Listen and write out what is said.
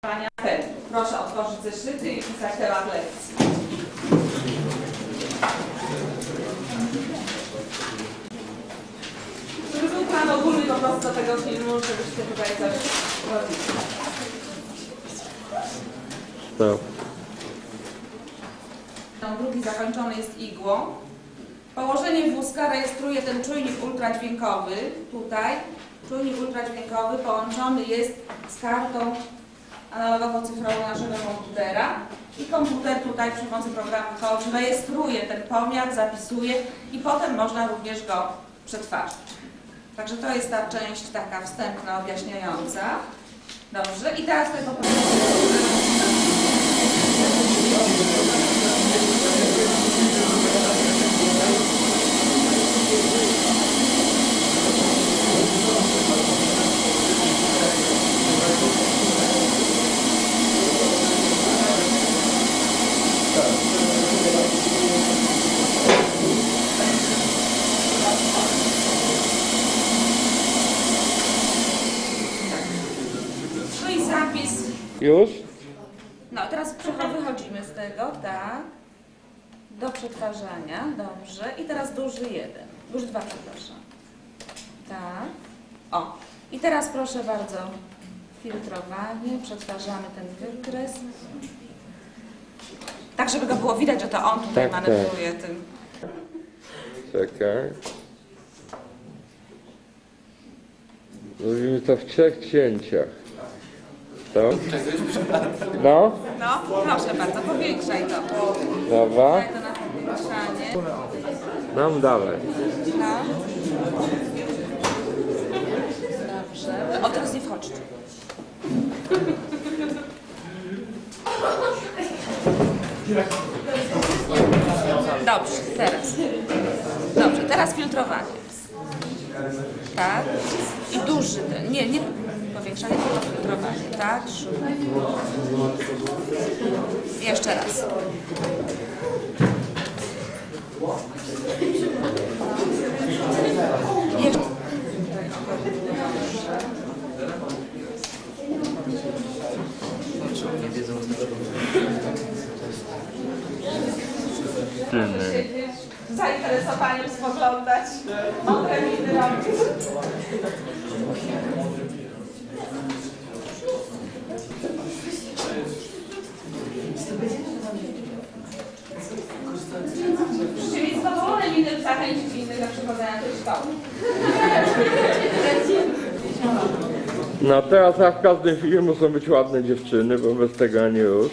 Pania Hen, proszę otworzyć zeszyty i pisać temat lekcji. Żeby był plan ogólny po prostu do tego filmu, żebyście tutaj coś robili. No, Drugi zakończony jest igłą. Położenie wózka rejestruje ten czujnik ultradźwiękowy. Tutaj czujnik ultradźwiękowy połączony jest z kartą analogowo-cyfrową naszego komputera. I komputer tutaj przy pomocy programu Coach rejestruje ten pomiar, zapisuje i potem można również go przetwarzać. Także to jest ta część taka wstępna, objaśniająca. Dobrze, i teraz tutaj poproszę. No i zapis. Już? No, teraz wychodzimy z tego, tak. Do przetwarzania, dobrze. I teraz duży jeden. Duży dwa, przepraszam. Tak. O. I teraz proszę bardzo, filtrowanie, przetwarzamy ten wykres. Tak, żeby go było widać, że to on tutaj Tak, tak. manewruje tym. Czekaj. Robimy to w trzech cięciach. To? No, No, proszę bardzo, powiększaj to. dobra. Daj to na powiększanie. No dalej. No. Dobrze. O, teraz nie wchodźcie. Dobrze, teraz. Dobrze, teraz filtrowanie. Tak. I duży. Nie, nie powiększanie, tylko filtrowanie. Tak. Jeszcze raz. Jeszcze. Zainteresowaniem spoglądać. Mądre miny robić. Zachęcić innych do przychodzenia do szkoły. No teraz jak w każdym filmie muszą być ładne dziewczyny, bo bez tego ani już.